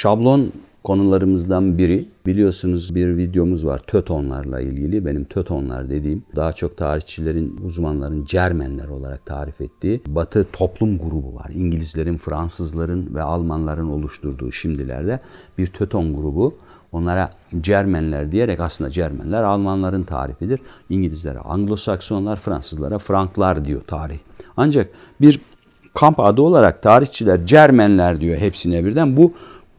Şablon konularımızdan biri biliyorsunuz bir videomuz var Tötonlarla ilgili. Benim Tötonlar dediğim daha çok tarihçilerin, uzmanların Cermenler olarak tarif ettiği Batı toplum grubu var. İngilizlerin, Fransızların ve Almanların oluşturduğu şimdilerde bir Töton grubu. Onlara Cermenler diyerek aslında Cermenler Almanların tarifidir. İngilizlere Anglo-Saksonlar, Fransızlara Franklar diyor tarih. Ancak bir kamp adı olarak tarihçiler Cermenler diyor hepsine birden. Bu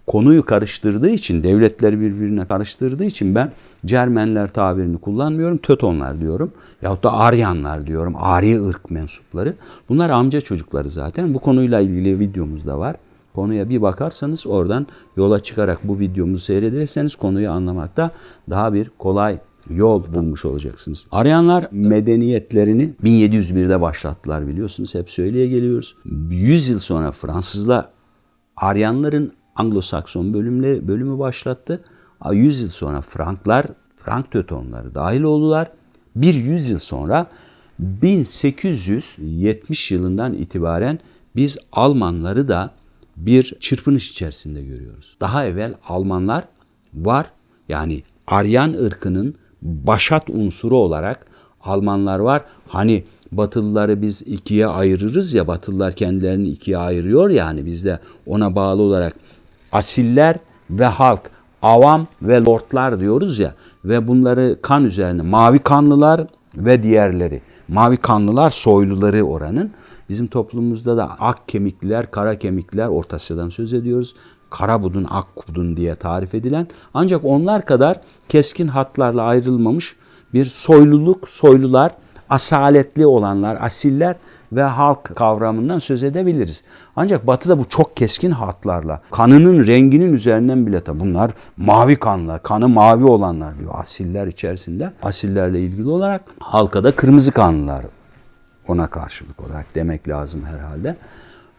konuyu karıştırdığı için, devletleri birbirine karıştırdığı için ben Cermenler tabirini kullanmıyorum. Tötonlar diyorum. Yahut da Aryanlar diyorum. Ari ırk mensupları. Bunlar amca çocukları zaten. Bu konuyla ilgili videomuz da var. Konuya bir bakarsanız oradan yola çıkarak bu videomuzu seyrederseniz konuyu anlamakta daha bir kolay yol bulmuş olacaksınız. Aryanlar medeniyetlerini 1701'de başlattılar biliyorsunuz. Hep söyleye geliyoruz. 100 yıl sonra Fransızlar Aryanların Anglo-Sakson bölümle, bölümü başlattı. 100 yıl sonra Franklar, Frank Teutonları dahil oldular. Bir 100 yıl sonra 1870 yılından itibaren biz Almanları da bir çırpınış içerisinde görüyoruz. Daha evvel Almanlar var. Yani Aryan ırkının başat unsuru olarak Almanlar var. Hani Batılıları biz ikiye ayırırız ya Batılılar kendilerini ikiye ayırıyor yani biz de ona bağlı olarak asiller ve halk, avam ve lordlar diyoruz ya ve bunları kan üzerine mavi kanlılar ve diğerleri. Mavi kanlılar soyluları oranın. Bizim toplumumuzda da ak kemikliler, kara kemikliler Orta Asya'dan söz ediyoruz. Kara budun, ak budun diye tarif edilen ancak onlar kadar keskin hatlarla ayrılmamış bir soyluluk, soylular, asaletli olanlar, asiller ve halk kavramından söz edebiliriz. Ancak batıda bu çok keskin hatlarla, kanının renginin üzerinden bile tabi bunlar mavi kanlar, kanı mavi olanlar diyor asiller içerisinde. Asillerle ilgili olarak halka da kırmızı kanlılar ona karşılık olarak demek lazım herhalde.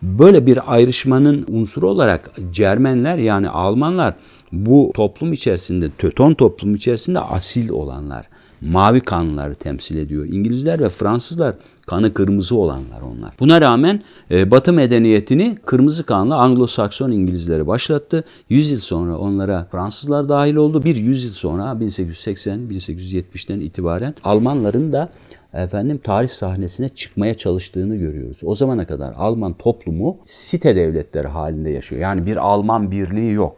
Böyle bir ayrışmanın unsuru olarak Cermenler yani Almanlar bu toplum içerisinde, Töton toplum içerisinde asil olanlar, mavi kanlıları temsil ediyor. İngilizler ve Fransızlar kanı kırmızı olanlar onlar. Buna rağmen e, Batı medeniyetini kırmızı kanlı Anglo-Sakson İngilizleri başlattı. 100 yıl sonra onlara Fransızlar dahil oldu. Bir 100 yıl sonra 1880-1870'ten itibaren Almanların da efendim tarih sahnesine çıkmaya çalıştığını görüyoruz. O zamana kadar Alman toplumu site devletleri halinde yaşıyor. Yani bir Alman birliği yok.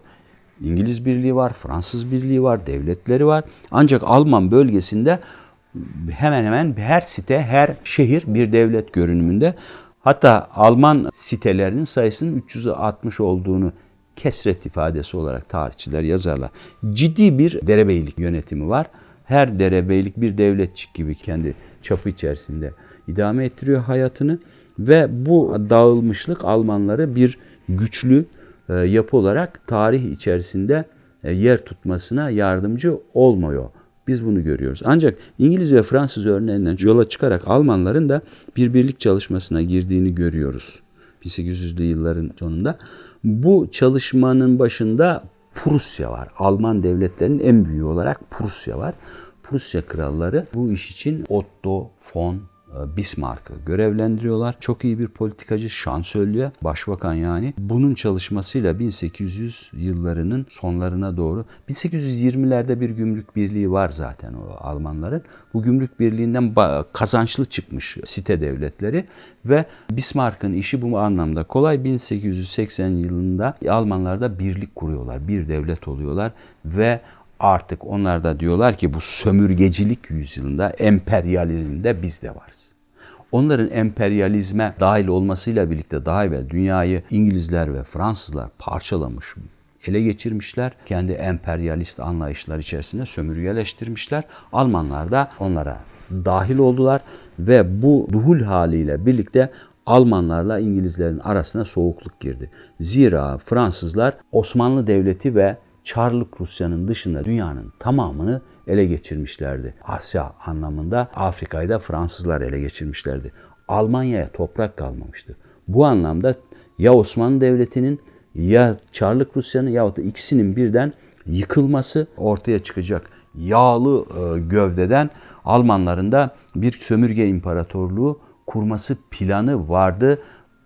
İngiliz birliği var, Fransız birliği var, devletleri var. Ancak Alman bölgesinde hemen hemen her site, her şehir bir devlet görünümünde. Hatta Alman sitelerinin sayısının 360 olduğunu kesret ifadesi olarak tarihçiler yazarlar. Ciddi bir derebeylik yönetimi var. Her derebeylik bir devletçik gibi kendi çapı içerisinde idame ettiriyor hayatını ve bu dağılmışlık Almanları bir güçlü e, yapı olarak tarih içerisinde e, yer tutmasına yardımcı olmuyor. Biz bunu görüyoruz. Ancak İngiliz ve Fransız örneğinden yola çıkarak Almanların da bir birlik çalışmasına girdiğini görüyoruz. 1800'lü yılların sonunda. Bu çalışmanın başında Prusya var. Alman devletlerinin en büyüğü olarak Prusya var. Prusya kralları bu iş için Otto von Bismarck'ı görevlendiriyorlar. Çok iyi bir politikacı, şansölye, başbakan yani. Bunun çalışmasıyla 1800 yıllarının sonlarına doğru 1820'lerde bir gümrük birliği var zaten o Almanların. Bu gümrük birliğinden kazançlı çıkmış site devletleri ve Bismarck'ın işi bu anlamda kolay. 1880 yılında Almanlar da birlik kuruyorlar. Bir devlet oluyorlar ve artık onlar da diyorlar ki bu sömürgecilik yüzyılında emperyalizmde biz de varız. Onların emperyalizme dahil olmasıyla birlikte daha evvel dünyayı İngilizler ve Fransızlar parçalamış, ele geçirmişler. Kendi emperyalist anlayışlar içerisinde sömürgeleştirmişler. Almanlar da onlara dahil oldular ve bu duhul haliyle birlikte Almanlarla İngilizlerin arasına soğukluk girdi. Zira Fransızlar Osmanlı Devleti ve Çarlık Rusya'nın dışında dünyanın tamamını ele geçirmişlerdi. Asya anlamında Afrika'yı da Fransızlar ele geçirmişlerdi. Almanya'ya toprak kalmamıştı. Bu anlamda ya Osmanlı Devleti'nin ya Çarlık Rusya'nın ya da ikisinin birden yıkılması ortaya çıkacak yağlı e, gövdeden Almanların da bir sömürge imparatorluğu kurması planı vardı.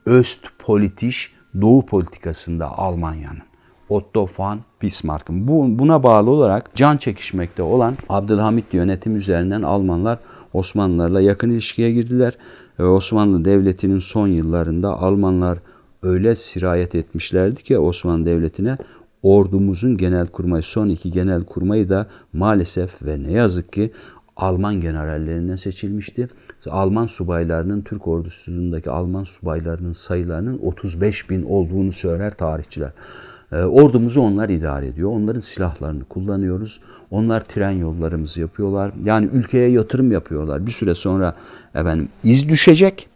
Öst politiş, Doğu politikasında Almanya'nın. Otto von Bismarck'ın. Bu, buna bağlı olarak can çekişmekte olan Abdülhamit yönetim üzerinden Almanlar Osmanlılarla yakın ilişkiye girdiler. Ve Osmanlı Devleti'nin son yıllarında Almanlar öyle sirayet etmişlerdi ki Osmanlı Devleti'ne ordumuzun genel kurmayı, son iki genel kurmayı da maalesef ve ne yazık ki Alman generallerinden seçilmişti. Alman subaylarının, Türk ordusundaki Alman subaylarının sayılarının 35 bin olduğunu söyler tarihçiler. E, ordumuzu onlar idare ediyor. Onların silahlarını kullanıyoruz. Onlar tren yollarımızı yapıyorlar. Yani ülkeye yatırım yapıyorlar. Bir süre sonra efendim iz düşecek.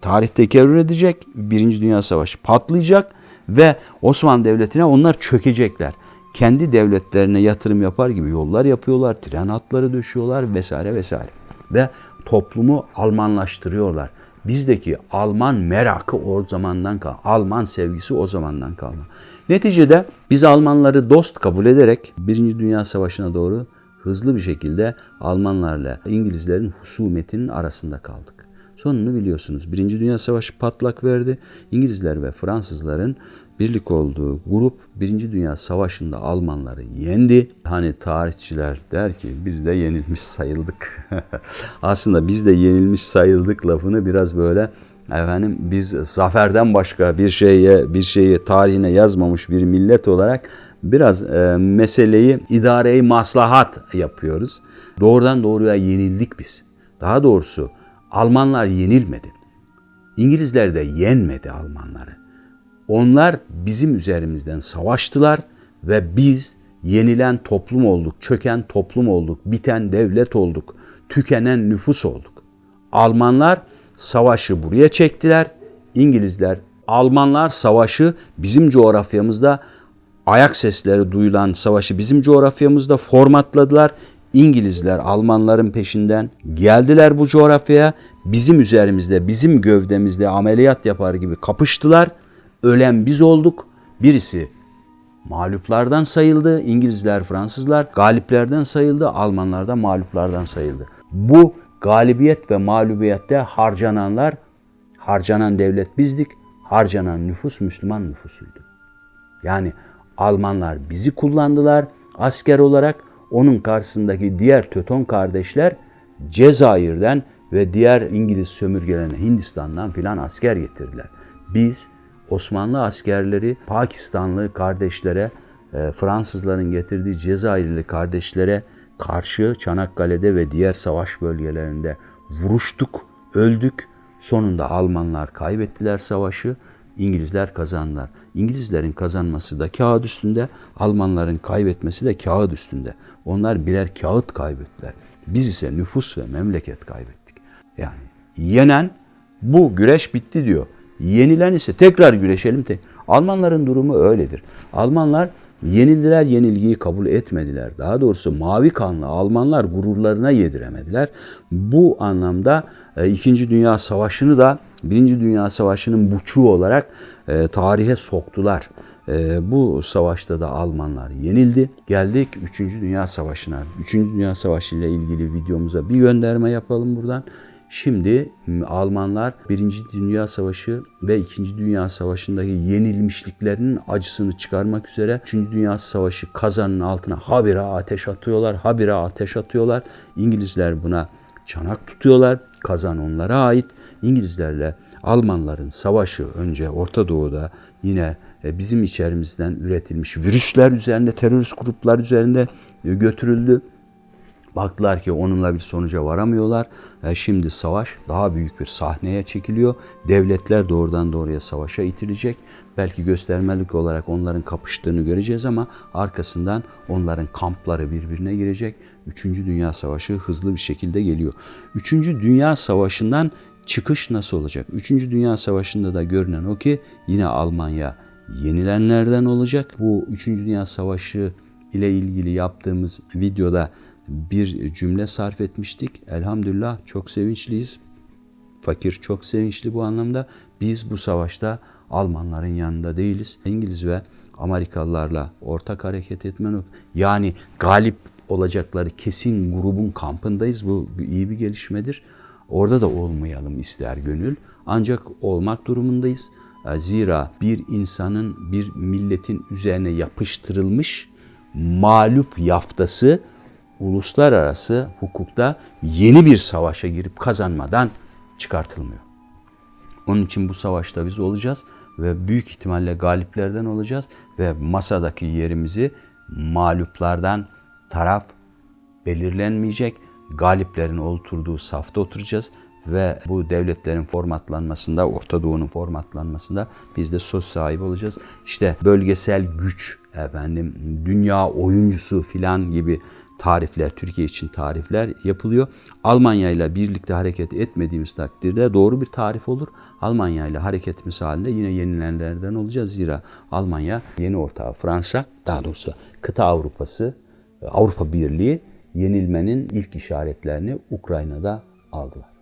Tarih tekerrür edecek. Birinci Dünya Savaşı patlayacak ve Osmanlı Devleti'ne onlar çökecekler. Kendi devletlerine yatırım yapar gibi yollar yapıyorlar, tren hatları döşüyorlar vesaire vesaire. Ve toplumu Almanlaştırıyorlar. Bizdeki Alman merakı o zamandan kal, Alman sevgisi o zamandan kalma. Neticede biz Almanları dost kabul ederek Birinci Dünya Savaşı'na doğru hızlı bir şekilde Almanlarla İngilizlerin husumetinin arasında kaldık. Sonunu biliyorsunuz. Birinci Dünya Savaşı patlak verdi. İngilizler ve Fransızların birlik olduğu grup Birinci Dünya Savaşı'nda Almanları yendi. Hani tarihçiler der ki biz de yenilmiş sayıldık. Aslında biz de yenilmiş sayıldık lafını biraz böyle efendim biz zaferden başka bir şeye bir şeyi tarihine yazmamış bir millet olarak biraz e, meseleyi idareyi maslahat yapıyoruz. Doğrudan doğruya yenildik biz. Daha doğrusu Almanlar yenilmedi. İngilizler de yenmedi Almanları. Onlar bizim üzerimizden savaştılar ve biz yenilen toplum olduk, çöken toplum olduk, biten devlet olduk, tükenen nüfus olduk. Almanlar savaşı buraya çektiler. İngilizler, Almanlar savaşı bizim coğrafyamızda ayak sesleri duyulan savaşı bizim coğrafyamızda formatladılar. İngilizler Almanların peşinden geldiler bu coğrafyaya. Bizim üzerimizde, bizim gövdemizde ameliyat yapar gibi kapıştılar. Ölen biz olduk. Birisi mağluplardan sayıldı. İngilizler, Fransızlar galiplerden sayıldı. Almanlar da mağluplardan sayıldı. Bu galibiyet ve mağlubiyette harcananlar, harcanan devlet bizdik. Harcanan nüfus Müslüman nüfusuydu. Yani Almanlar bizi kullandılar asker olarak onun karşısındaki diğer Töton kardeşler Cezayir'den ve diğer İngiliz sömürgelerine Hindistan'dan filan asker getirdiler. Biz Osmanlı askerleri Pakistanlı kardeşlere, e, Fransızların getirdiği Cezayirli kardeşlere karşı Çanakkale'de ve diğer savaş bölgelerinde vuruştuk, öldük. Sonunda Almanlar kaybettiler savaşı. İngilizler kazandılar. İngilizlerin kazanması da kağıt üstünde, Almanların kaybetmesi de kağıt üstünde. Onlar birer kağıt kaybettiler. Biz ise nüfus ve memleket kaybettik. Yani yenen bu güreş bitti diyor. Yenilen ise tekrar güreşelim. Almanların durumu öyledir. Almanlar yenildiler, yenilgiyi kabul etmediler. Daha doğrusu mavi kanlı Almanlar gururlarına yediremediler. Bu anlamda e, İkinci Dünya Savaşı'nı da Birinci Dünya Savaşı'nın buçuğu olarak e, tarihe soktular. E, bu savaşta da Almanlar yenildi. Geldik 3. Dünya Savaşı'na. 3. Dünya Savaşı ile ilgili videomuza bir gönderme yapalım buradan. Şimdi Almanlar 1. Dünya Savaşı ve 2. Dünya Savaşı'ndaki yenilmişliklerinin acısını çıkarmak üzere 3. Dünya Savaşı kazanın altına habire ateş atıyorlar, habire ateş atıyorlar. İngilizler buna çanak tutuyorlar. Kazan onlara ait. İngilizlerle Almanların savaşı önce Orta Doğu'da yine e, bizim içerimizden üretilmiş virüsler üzerinde, terörist gruplar üzerinde e, götürüldü. Baktılar ki onunla bir sonuca varamıyorlar. E, şimdi savaş daha büyük bir sahneye çekiliyor. Devletler doğrudan doğruya savaşa itilecek. Belki göstermelik olarak onların kapıştığını göreceğiz ama arkasından onların kampları birbirine girecek. Üçüncü Dünya Savaşı hızlı bir şekilde geliyor. Üçüncü Dünya Savaşı'ndan çıkış nasıl olacak? Üçüncü Dünya Savaşı'nda da görünen o ki yine Almanya yenilenlerden olacak. Bu Üçüncü Dünya Savaşı ile ilgili yaptığımız videoda bir cümle sarf etmiştik. Elhamdülillah çok sevinçliyiz. Fakir çok sevinçli bu anlamda. Biz bu savaşta Almanların yanında değiliz. İngiliz ve Amerikalılarla ortak hareket etmen yani galip olacakları kesin grubun kampındayız. Bu iyi bir gelişmedir. Orada da olmayalım ister gönül. Ancak olmak durumundayız. E, Zira bir insanın bir milletin üzerine yapıştırılmış mağlup yaftası uluslararası hukukta yeni bir savaşa girip kazanmadan çıkartılmıyor. Onun için bu savaşta biz olacağız ve büyük ihtimalle galiplerden olacağız ve masadaki yerimizi mağluplardan taraf belirlenmeyecek. Galiplerin oturduğu safta oturacağız ve bu devletlerin formatlanmasında, Orta Doğu'nun formatlanmasında biz de söz sahibi olacağız. İşte bölgesel güç, efendim dünya oyuncusu filan gibi tarifler, Türkiye için tarifler yapılıyor. Almanya ile birlikte hareket etmediğimiz takdirde doğru bir tarif olur. Almanya ile hareketimiz halinde yine yenilenlerden olacağız. Zira Almanya yeni ortağı Fransa, daha doğrusu kıta Avrupası, Avrupa Birliği yenilmenin ilk işaretlerini Ukrayna'da aldılar.